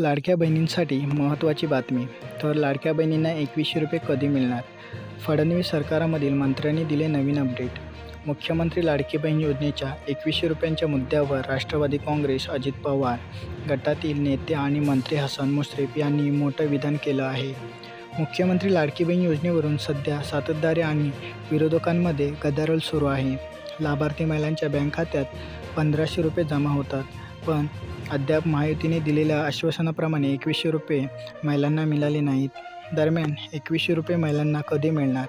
लाडक्या बहिणींसाठी महत्त्वाची बातमी. तर लाडक्या बहिणींना एकवीसशे रुपये कधी मिळणार? फडणवीस सरकारामधील मंत्र्यांनी दिले नवीन अपडेट. मुख्यमंत्री लाडकी बहीण योजनेच्या एकवीसशे रुपयांच्या मुद्द्यावर राष्ट्रवादी काँग्रेस अजित पवार गटातील नेते आणि मंत्री हसन मुश्रीफ यांनी मोठं विधान केलं आहे. मुख्यमंत्री लाडकी बहीण योजनेवरून सध्या सातत्याने आणि विरोधकांमध्ये गदारोळ सुरू आहे. लाभार्थी महिलांच्या बँक खात्यात पंधराशे रुपये जमा होतात. पण अद्याप महायुतीने दिलेल्या आश्वासनाप्रमाणे एकवीसशे रुपये महिलांना मिळाले नाहीत. दरम्यान एकवीसशे रुपये महिलांना कधी मिळणार?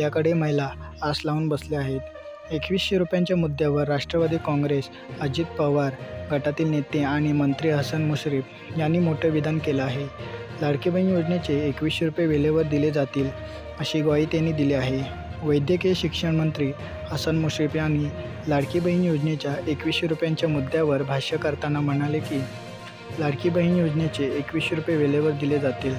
याकडे महिला आस लावून बसल्या आहेत. एकवीसशे रुपयांच्या मुद्द्यावर राष्ट्रवादी काँग्रेस अजित पवार गटातील नेते आणि मंत्री हसन मुश्रीफ यांनी मोठं विधान केलं आहे. लाडकी बहीण योजनेचे एकवीसशे रुपये वेळेवर दिले जातील अशी ग्वाही त्यांनी दिली आहे. वैद्यकीय शिक्षण मंत्री हसन मुश्रीफ यांनी लाडकी बहीण योजनेच्या एकवीसशे रुपयांच्या मुद्द्यावर भाष्य करताना म्हणाले की लाडकी बहीण योजनेचे एकवीसशे रुपये वेळेवर दिले जातील.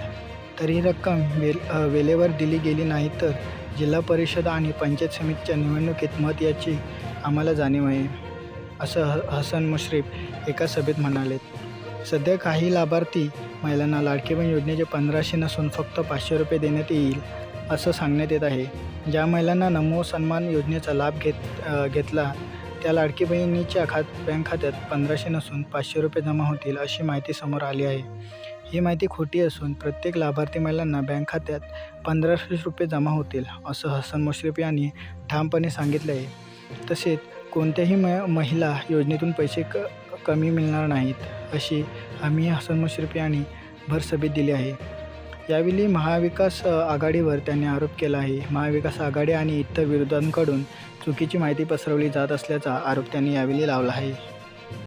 तर ही रक्कम वेल वेळेवर दिली गेली नाही तर जिल्हा परिषद आणि पंचायत समितीच्या निवडणुकीत मत याची आम्हाला जाणीव आहे असं हसन मुश्रीफ एका सभेत म्हणालेत सध्या काही लाभार्थी महिलांना लाडकी बहीण योजनेचे पंधराशे नसून फक्त पाचशे रुपये देण्यात येईल असं सांगण्यात येत आहे. ज्या महिलांना नमो सन्मान योजनेचा लाभ घेत घेतला त्या लाडकी बहिणीच्या खात बँक खात्यात पंधराशे नसून पाचशे रुपये जमा होतील अशी माहिती समोर आली आहे. ही माहिती खोटी असून प्रत्येक लाभार्थी महिलांना बँक खात्यात पंधराशे रुपये जमा होतील असं हसन मुश्रीफ यांनी ठामपणे सांगितले आहे. तसेच कोणत्याही म महिला योजनेतून पैसे क कमी मिळणार नाहीत अशी हमी हसन मुश्रीफ यांनी भरसभेत दिली आहे. यावेळी महाविकास आघाडीवर त्यांनी आरोप केला आहे. महाविकास आघाडी आणि इतर विरोधांकडून चुकीची माहिती पसरवली जात असल्याचा आरोप त्यांनी यावेळी लावला आहे.